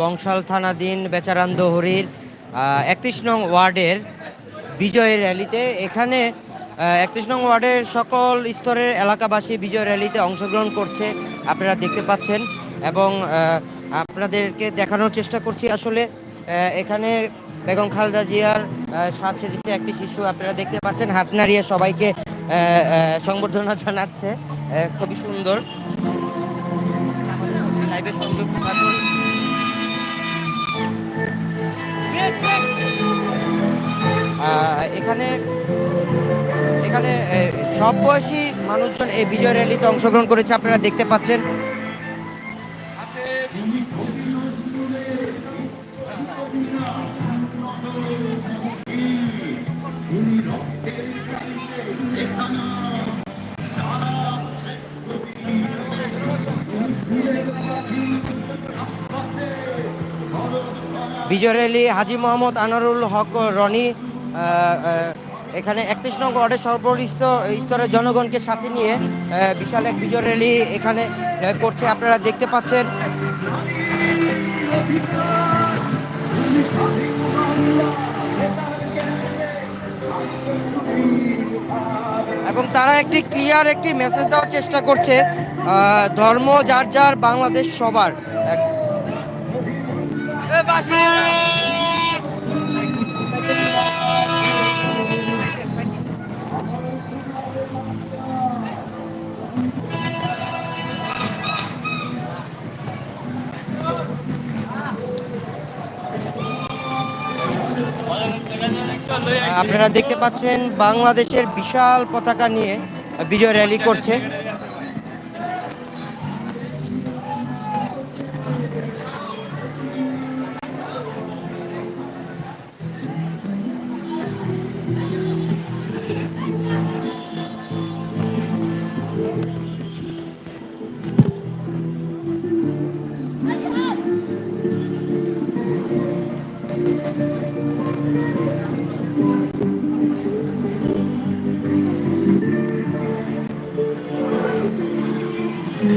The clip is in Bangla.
বংশাল থানাধীন বেচারাম দহরির একত্রিশ নং ওয়ার্ডের বিজয় র্যালিতে। এখানে একত্রিশ নং ওয়ার্ডের সকল স্তরের এলাকাবাসী বিজয় র্যালিতে অংশগ্রহণ করছে, আপনারা দেখতে পাচ্ছেন। এবং আপনাদেরকে দেখানোর চেষ্টা করছি আসলে এখানে বেগম খালদা জিয়ার সাজ সেজেছে একটি শিশু, আপনারা দেখতে পাচ্ছেন। হাত নাড়িয়ে সবাইকে সংবর্ধনা জানাচ্ছে। খুবই সুন্দর। লাইভে সংযুক্ত এখানে এখানে সব বয়সী মানুষজন এই বিজয় র্যালিতে অংশগ্রহণ করেছে, আপনারা দেখতে পাচ্ছেন। বিজয় র্যালি, হাজি মোহাম্মদ আনারুল হক রনি এখানে একত্রিশ নং ওয়ার্ডের সর্বরিস্ত স্তরের জনগণকে সাথে নিয়ে বিশাল এক বিজয় র্যালি এখানে করছে। আপনারা দেখতে পাচ্ছেন। এবং তারা একটি ক্লিয়ার একটি মেসেজ দেওয়ার চেষ্টা করছে ধর্ম যার যার, বাংলাদেশ সবার। আপনারা দেখতে পাচ্ছেন বাংলাদেশের বিশাল পতাকা নিয়ে বিজয় র্যালি করছে। তুমি